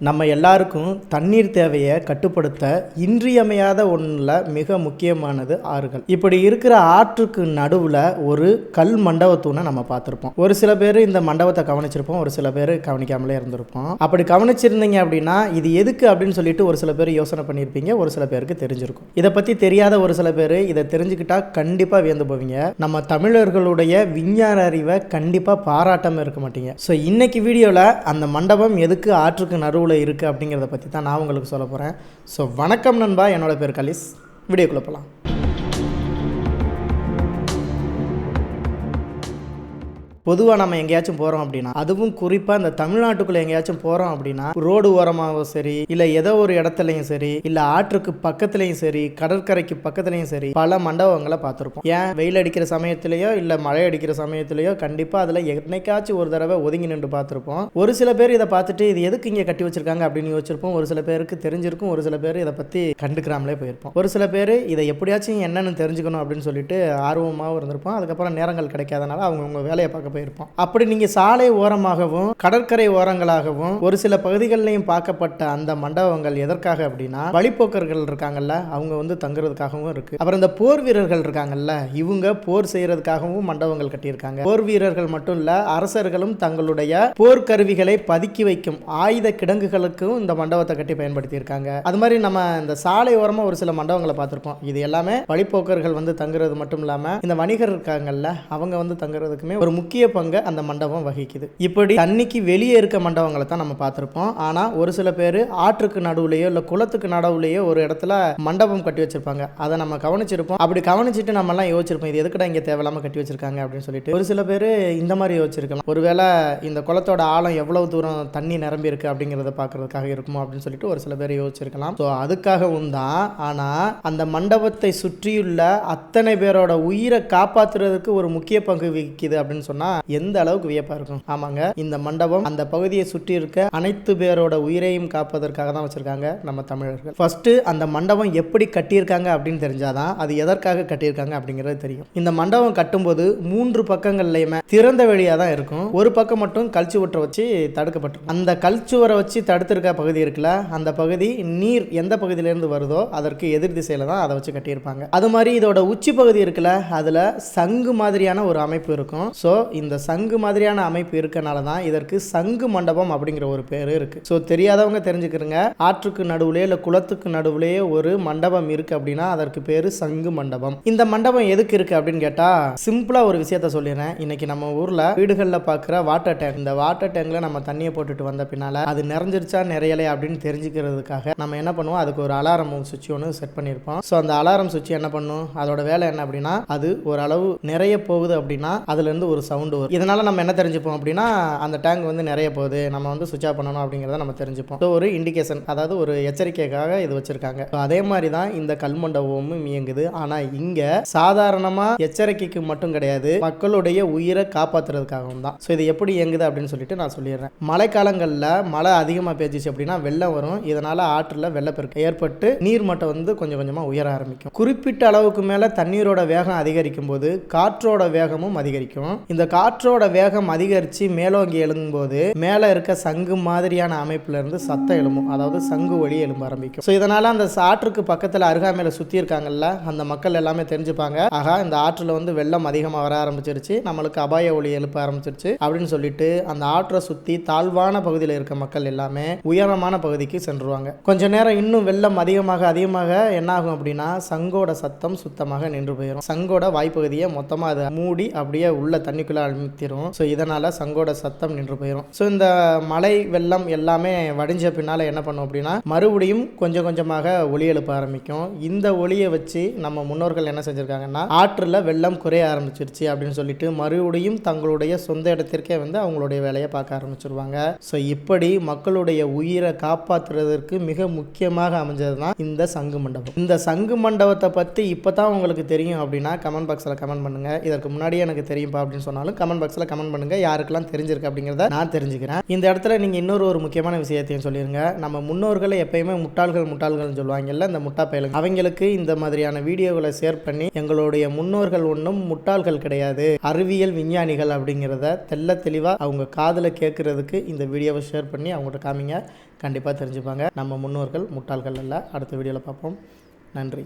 நம்ம எல்லாருக்கும் தண்ணீர் தேவையை கட்டுப்படுத்த இன்றியமையாத ஒன்றில் மிக முக்கியமானது ஆறுகள். இப்படி இருக்கிற ஆற்றுக்கு நடுவில் ஒரு கல் மண்டபத்தூனை நம்ம பார்த்துருப்போம். ஒரு சில பேர் இந்த மண்டபத்தை கவனிச்சிருப்போம் ஒரு சில பேர் கவனிக்காமலே இருந்திருப்போம். அப்படி கவனிச்சிருந்தீங்க அப்படின்னா இது எதுக்கு அப்படின்னு சொல்லிட்டு ஒரு சில பேர் யோசனை பண்ணியிருப்பீங்க ஒரு சில பேருக்கு தெரிஞ்சிருக்கும். இதை பற்றி தெரியாத ஒரு சில பேர் இதை தெரிஞ்சுக்கிட்டா கண்டிப்பாக வியந்து போவீங்க. நம்ம தமிழர்களுடைய விஞ்ஞான அறிவை கண்டிப்பாக பாராட்டாமல் இருக்க மாட்டீங்க. ஸோ இன்னைக்கு வீடியோவில் அந்த மண்டபம் எதுக்கு ஆற்றுக்கு நடுவில் இருக்குது அப்படிங்கிறத பற்றி தான் நான் உங்களுக்கு சொல்ல போகிறேன் ஸோ வணக்கம் நண்பா என்னோட பேர் கலிஸ். வீடியோக்குள்ளே போகலாம் பொதுவாக நம்ம எங்கேயாச்சும் போகிறோம் அப்படின்னா அதுவும் குறிப்பாக இந்த தமிழ்நாட்டுக்குள்ளே எங்கேயாச்சும் போகிறோம் அப்படின்னா ரோடு ஓரமாகவும் சரி இல்லை ஏதோ ஒரு இடத்துலையும் சரி இல்லை ஆற்றுக்கு பக்கத்துலையும் சரி கடற்கரைக்கு பக்கத்துலையும் சரி பல மண்டபங்களை பார்த்துருப்போம். ஏன்? வெயில் அடிக்கிற சமயத்துலேயோ இல்லை மழை அடிக்கிற சமயத்துலேயோ கண்டிப்பாக அதில் என்னைக்காச்சும் ஒரு தடவை ஒதுங்கி நின்று பார்த்துருப்போம். ஒரு சில பேர் இதை பார்த்துட்டு இது எதுக்கு இங்கே கட்டி வச்சிருக்காங்க அப்படின்னு யோசிச்சிருப்போம். ஒரு சில பேருக்கு தெரிஞ்சிருக்கும் ஒரு சில பேர் இதை பற்றி கண்டுக்கிறாமலே போயிருப்போம். ஒரு சில பேர் இதை எப்படியாச்சும் என்னென்னு தெரிஞ்சுக்கணும் அப்படின்னு சொல்லிட்டு ஆர்வமாகவும் இருந்திருப்போம். அதுக்கப்புறம் நேரங்கள் கிடைக்காதனால அவங்கவுங்க வேலையை பார்க்க போயிருப்போம். அப்படி நீங்கள் சாலை ஓரமாகவும் கடற்கரை ஓரங்களாகவும் ஒரு சில பகுதிகளிலையும் பார்க்கப்பட்ட அந்த மண்டபங்கள் எதற்காக அப்படின்னா வழிப்போக்கர்கள் இருக்காங்கல்ல அவங்க வந்து தங்குறதுக்காகவும் இருக்கு. அப்புறம் இந்த போர் வீரர்கள் இருக்காங்கல்ல இவங்க போர் செய்யறதுக்காகவும் மண்டபங்கள் கட்டியிருக்காங்க. போர் வீரர்கள் மட்டும் இல்ல அரசர்களும் தங்களுடைய போர்க்கருவிகளை பதுக்கி வைக்கும் ஆயுத கிடங்குகளுக்கும் இந்த மண்டபத்தை கட்டி பயன்படுத்தி இருக்காங்க அது மாதிரி நம்ம இந்த சாலை ஓரமா ஒரு சில மண்டபங்களை பார்த்துருப்போம். இது எல்லாமே வழிப்போக்கர்கள் வந்து தங்குறது மட்டும் இல்லாம இந்த வணிகர் இருக்காங்கல்ல அவங்க வந்து தங்குறதுக்குமே ஒரு முக்கிய முக்கிய பங்கை அந்த மண்டபம் வகிக்குது. இப்படி தண்ணிக்கு வெளியே இருக்க மண்டபங்களை தான் நம்ம பார்த்துருப்போம். ஆனால் ஒரு சில பேர் ஆற்றுக்கு நடுவுலையோ இல்லை குளத்துக்கு நடுவுலையோ ஒரு இடத்துல மண்டபம் கட்டி வச்சிருப்பாங்க. அதை நம்ம கவனிச்சிருப்போம். அப்படி கவனிச்சுட்டு நம்மலாம் யோசிச்சிருப்போம் இது எதுக்கடா இங்கே தேவையில்லாம கட்டி வச்சிருக்காங்க? அப்படின்னு சொல்லிட்டு. ஒரு சில பேர் இந்த மாதிரி யோசிச்சிருக்கலாம். ஒருவேளை இந்த குளத்தோட ஆழம் எவ்வளவு தூரம் தண்ணி நிரம்பி இருக்கு அப்படிங்கிறத பார்க்கறதுக்காக இருக்குமோ அப்படின்னு சொல்லிட்டு ஒரு சில பேர் யோசிச்சிருக்கலாம். ஸோ அதுக்காகவும் தான். ஆனால் அந்த மண்டபத்தை சுற்றியுள்ள அத்தனை பேரோட உயிரை காப்பாத்துறதுக்கு ஒரு முக்கிய பங்கு வகிக்குது அப்படின்னு சொன்னால் எந்த அளவுக்கு வியப்பா இருக்கும்? ஆமாங்க. இந்த மண்டபம் அந்த பகுதியை சுற்றி இருக்க அனைத்து பேரோட உயிரையும் காப்பதற்காக தான் வச்சிருக்காங்க நம்ம தமிழர்கள். ஃபர்ஸ்ட் அந்த மண்டபம் எப்படி கட்டியிருக்காங்க அப்படின்னு தெரிஞ்சாதான் அது எதற்காக கட்டியிருக்காங்க அப்படிங்கிறது தெரியும். இந்த மண்டபம் கட்டும்போது மூன்று பக்கங்கள்லையுமே திறந்த வெளியாக தான் இருக்கும். ஒரு பக்கம் மட்டும் கல்ச்சுவற்றை வச்சு தடுக்கப்பட்டிருக்கும். அந்த கல்ச்சுவரை வச்சு தடுத்திருக்க பகுதி இருக்குல்ல அந்த பகுதி நீர் எந்த பகுதியிலேருந்து வருதோ அதற்கு எதிர் திசையில தான் அதை வச்சு கட்டியிருப்பாங்க. அது மாதிரி இதோட உச்சி பகுதி இருக்குல்ல அதில் சங்கு மாதிரியான ஒரு அமைப்பு இருக்கும். ஸோ இந்த சங்கு மாதிரியான அமைப்பு இருக்கனால தான் இதற்கு சங்கு மண்டபம் அப்படிங்கிற ஒரு பேர் இருக்கு. ஸோ தெரியாதவங்க தெரிஞ்சுக்கிறங்க. ஆற்றுக்கு நடுவுலேயே இல்லை குளத்துக்கு நடுவுலேயே ஒரு மண்டபம் இருக்கு அப்படின்னா அதற்கு பேர் சங்கு மண்டபம். இந்த மண்டபம் எதுக்கு இருக்கு அப்படின்னு கேட்டா சிம்பிளா ஒரு விஷயத்த சொல்லிடுறேன். இன்னைக்கு நம்ம ஊர்ல வீடுகளில் பார்க்குற வாட்டர் டேங்க் இந்த வாட்டர் டேங்க்ல நம்ம தண்ணியை போட்டுட்டு வந்த பின்னால அது நிறைஞ்சிருச்சா நிறையலை அப்படின்னு தெரிஞ்சுக்கிறதுக்காக நம்ம என்ன பண்ணுவோம்? அதுக்கு ஒரு அலாரம் சுவிட்ச் ஒன்று செட் பண்ணியிருப்போம் ஸோ அந்த அலாரம் சுவிட்ச் என்ன பண்ணும்? அதோட வேலை என்ன அப்படின்னா அது ஓரளவு நிறைய போகுது அப்படின்னா அதுலேருந்து ஒரு சவுண்டு வரும் இதனால நம்ம என்ன தெரிஞ்சுப்போம் அப்படின்னா அந்த டேங்க் வந்து நிறைய போகுது. நம்ம வந்து சுவிச் ஆஃப் பண்ணணும் அப்படிங்கிறத நம்ம தெரிஞ்சுப்போம். ஸோ ஒரு இண்டிகேஷன் அதாவது ஒரு எச்சரிக்கைக்காக இது வச்சிருக்காங்க. அதே மாதிரி தான் இந்த கல்மண்டபமும் இயங்குது. ஆனா இங்க சாதாரணமா எச்சரிக்கைக்கு மட்டும் கிடையாது மக்களுடைய உயிரை காப்பாத்துறதுக்காகவும் தான். ஸோ இது எப்படி இயங்குது அப்படின்னு சொல்லிட்டு நான் சொல்லிடுறேன். மழைக்காலங்களில் மழை அதிகமாக பேஞ்சிச்சு அப்படின்னா வெள்ளம் வரும். இதனால ஆற்றில் வெள்ளப்பெருக்கு ஏற்பட்டு நீர் மட்டம் வந்து கொஞ்சம் கொஞ்சமாக உயர ஆரம்பிக்கும். குறிப்பிட்ட அளவுக்கு மேலே தண்ணீரோட வேகம் அதிகரிக்கும் போது காற்றோட வேகமும் அதிகரிக்கும். இந்த காற்றோட வேகம் அதிகரித்து மேலோங்கி எழும்போது மேலே இருக்க சங்கு மாதிரியான அமைப்புல இருந்து சத்தம் எழும்பும். அதாவது சங்கு ஒளி எழும்ப ஆரம்பிக்கும். ஸோ இதனால் அந்த ஆற்றுக்கு பக்கத்தில் அருகாமையில் சுற்றி இருக்காங்கல்ல அந்த மக்கள் எல்லாமே தெரிஞ்சுப்பாங்க. ஆகா இந்த ஆற்றில் வந்து வெள்ளம் அதிகமாக வர ஆரம்பிச்சிருச்சு நம்மளுக்கு அபாய ஒளி எழுப்ப ஆரம்பிச்சிருச்சு அப்படின்னு சொல்லிட்டு அந்த ஆற்றை சுற்றி தாழ்வான பகுதியில் இருக்க மக்கள் எல்லாமே உயரமான பகுதிக்கு சென்றுருவாங்க. கொஞ்ச நேரம் இன்னும் வெள்ளம் அதிகமாக அதிகமாக என்ன ஆகும் அப்படின்னா சங்கோட சத்தம் சுத்தமாக நின்று போயிடும் சங்கோட வாய்ப்பகுதியை மொத்தமாக அதை மூடி அப்படியே உள்ள தண்ணிக்குள்ளே ஆரம்பித்திரும் ஸோ இதனால் சங்கோட சத்தம் நின்று போயிடும் ஸோ இந்த மழை வெள்ளம் எல்லாமே வடிஞ்ச பின்னால் என்ன பண்ணும் அப்படின்னா மறுபடியும் கொஞ்சம் கொஞ்சமாக ஒளி எழுப்ப ஆரம்பிக்கும். இந்த ஒளியை வச்சு நம்ம முன்னோர்கள் என்ன செஞ்சுருக்காங்கன்னா ஆற்றில் வெள்ளம் குறைய ஆரம்பிச்சிருச்சு அப்படின்னு சொல்லிட்டு மறுபடியும் தங்களுடைய சொந்த இடத்திற்கே வந்து அவங்களுடைய வேலையை பார்க்க ஆரம்பிச்சிருவாங்க. ஸோ இப்படி மக்களுடைய உயிரை காப்பாற்றுறதற்கு மிக முக்கியமாக அமைஞ்சது தான் இந்த சங்கு மண்டபம். இந்த சங்கு மண்டபத்தை பற்றி இப்போ தான் உங்களுக்கு தெரியும் அப்படின்னா கமெண்ட் பாக்ஸில் கமெண்ட் பண்ணுங்கள் இதற்கு முன்னாடியே எனக்கு தெரியும்ப்பா அப்படின்னு சொன்னாலும் தெரிஞ்சாலும் கமெண்ட் பாக்ஸில் கமெண்ட் பண்ணுங்கள் யாருக்கெல்லாம் தெரிஞ்சிருக்கு அப்படிங்கிறத நான் தெரிஞ்சுக்கிறேன். இந்த இடத்துல நீங்கள் இன்னொரு ஒரு முக்கியமான விஷயத்தையும் சொல்லிடுங்க நம்ம முன்னோர்களை எப்பயுமே முட்டாள்கள் முட்டாள்கள்னு சொல்லுவாங்கல்ல இந்த முட்டா பயலுங்க. அவங்களுக்கு இந்த மாதிரியான வீடியோகளை ஷேர் பண்ணி எங்களுடைய முன்னோர்கள் ஒன்றும் முட்டாள்கள் கிடையாது. அறிவியல் விஞ்ஞானிகள் அப்படிங்கிறத தெள்ள தெளிவாக அவங்க காதில் கேட்குறதுக்கு இந்த வீடியோவை ஷேர் பண்ணி அவங்கள்ட்ட காமிங்க. கண்டிப்பாக தெரிஞ்சுப்பாங்க. நம்ம முன்னோர்கள் முட்டாள்கள் அல்ல. அடுத்த வீடியோவில் பார்ப்போம். நன்றி.